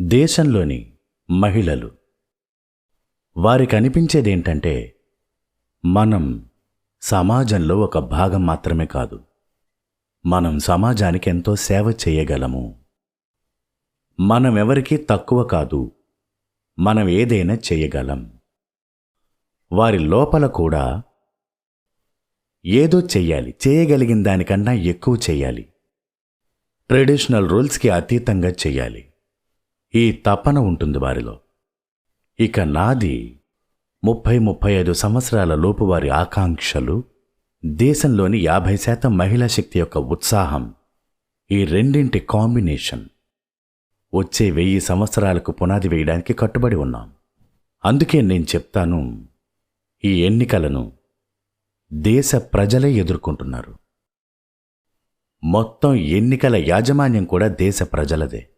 దేశంలోని మహిళలు. వారికి అనిపించేదేంటంటే మనం సమాజంలో ఒక భాగం మాత్రమే కాదు మనం సమాజానికి ఎంతో సేవ చేయగలము. మనం ఎవరికీ తక్కువ కాదు మనం ఏదైనా చేయగలం. వారి లోపల కూడా ఏదో చెయ్యాలి చేయగలిగిన దానికన్నా ఎక్కువ చేయాలి ట్రెడిషనల్ రూల్స్కి అతీతంగా చెయ్యాలి. ఈ తపన ఉంటుంది వారిలో. ఇక నాది ముప్పై ముప్పై ఐదు సంవత్సరాల లోపు వారి ఆకాంక్షలు దేశంలోని యాభై శాతం మహిళా శక్తి యొక్క ఉత్సాహం ఈ రెండింటి కాంబినేషన్. వచ్చే వెయ్యి సంవత్సరాలకు పునాది వేయడానికి కట్టుబడి ఉన్నాం. అందుకే నేను చెప్తాను ఈ ఎన్నికలను దేశ ప్రజలే ఎదుర్కొంటున్నారు. మొత్తం ఎన్నికల యాజమాన్యం కూడా దేశ ప్రజలదే.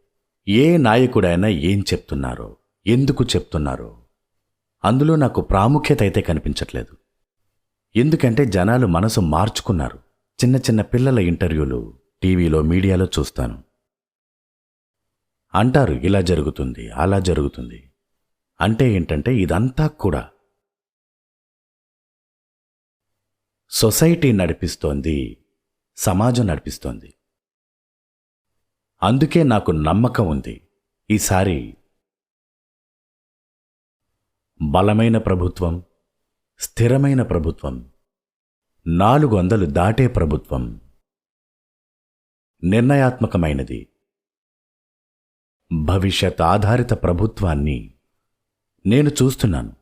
ఏ నాయకుడైనా ఏం చెప్తున్నారో ఎందుకు చెప్తున్నారో అందులో నాకు ప్రాముఖ్యత అయితే కనిపించట్లేదు. ఎందుకంటే జనాలు మనసు మార్చుకున్నారు. చిన్న చిన్న పిల్లల ఇంటర్వ్యూలు టీవీలో మీడియాలో చూస్తాను. అంటారు ఇలా జరుగుతుంది అలా జరుగుతుంది. అంటే ఏంటంటే ఇదంతా కూడా సొసైటీ నడిపిస్తోంది సమాజం నడిపిస్తోంది. అందుకే నాకు నమ్మకం ఉంది. ఈసారి బలమైన ప్రభుత్వం స్థిరమైన ప్రభుత్వం నాలుగు వందలు దాటే ప్రభుత్వం నిర్ణయాత్మకమైనది. భవిష్యత్ ఆధారిత ప్రభుత్వాన్ని నేను చూస్తున్నాను.